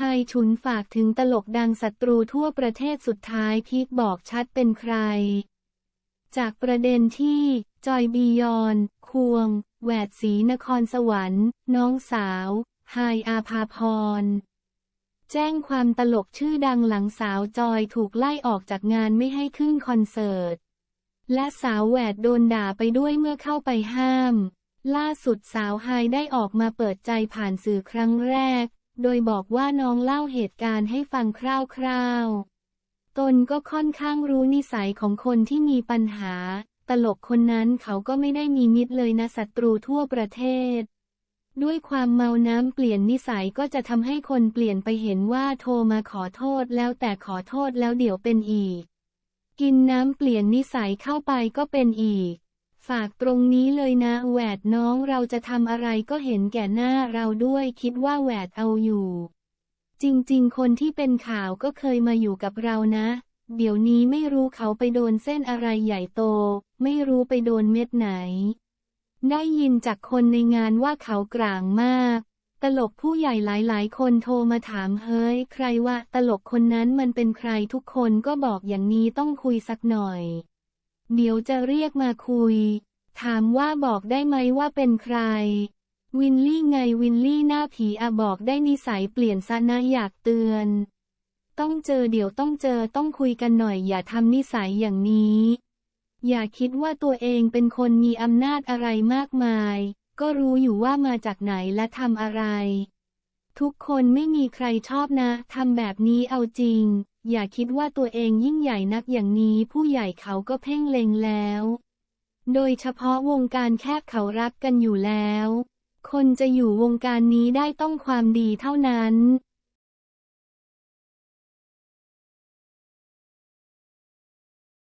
ไฮฉุนฝากถึงตลกดังศัตรูทั่วประเทศสุดท้ายพีคบอกชัดเป็นใคร จากประเด็นที่จอยบียอน ควง แหวดศรีนครสวรรค์ น้องสาวไฮอาภาพร แจ้งความตลกชื่อดังหลังสาวจอยถูกไล่ออกจากงานไม่ให้ขึ้นคอนเสิร์ต และสาวแหวดโดนด่าไปด้วยเมื่อเข้าไปห้าม ล่าสุดสาวไฮได้ออกมาเปิดใจผ่านสื่อครั้งแรก โดยบอกว่าน้องเล่าเหตุการณ์ให้ฟังคร่าวๆ ตนก็ค่อนข้างรู้นิสัยของคนที่มีปัญหา ตลกคนนั้นเขาก็ไม่ได้มีมิตรเลยนะศัตรูทั่วประเทศ ด้วยความเมาน้ำเปลี่ยนนิสัยก็จะทำให้คนเปลี่ยนไปเห็นว่าโทรมาขอโทษแล้วแต่ขอโทษแล้วเดี๋ยวเป็นอีก กินน้ำเปลี่ยนนิสัยเข้าไปก็เป็นอีก ฝากตรงนี้เลยนะแหวดน้องเราจะทำอะไรก็เห็นแก่หน้าเราด้วยคิดว่าแหวดเอาอยู่ จริงๆ คนที่เป็นข่าวก็เคยมาอยู่กับเรานะ เดี๋ยวนี้ไม่รู้เขาไปโดนเส้นอะไรใหญ่โต ไม่รู้ไปโดนเม็ดไหน ได้ยินจากคนในงานว่าเขากลางมาก ตลกผู้ใหญ่หลายๆ คนโทรมาถามเฮ้ย ใครว่าตลกคนนั้นมันเป็นใครทุกคนก็บอกอย่างนี้ต้องคุยสักหน่อยเดี๋ยวจะเรียกมาคุย ถามว่าบอกได้ไหมว่าเป็นใคร วินลี่ไงวินลี่หน้าผีอะบอกได้นิสัยเปลี่ยนซะนะอยากเตือน ต้องเจอเดี๋ยวต้องเจอต้องคุยกันหน่อยอย่าทำนิสัยอย่างนี้ อย่าคิดว่าตัวเองเป็นคนมีอำนาจอะไรมากมาย ก็รู้อยู่ว่ามาจากไหนและทำอะไร ทุกคนไม่มีใครชอบนะทำแบบนี้เอาจริง อย่าคิดว่าตัวเองยิ่งใหญ่นักอย่างนี้ผู้ใหญ่เขาก็เพ่งเล็งแล้ว โดยเฉพาะวงการแคบเขารักกันอยู่แล้ว คนจะอยู่วงการนี้ได้ต้องความดีเท่านั้น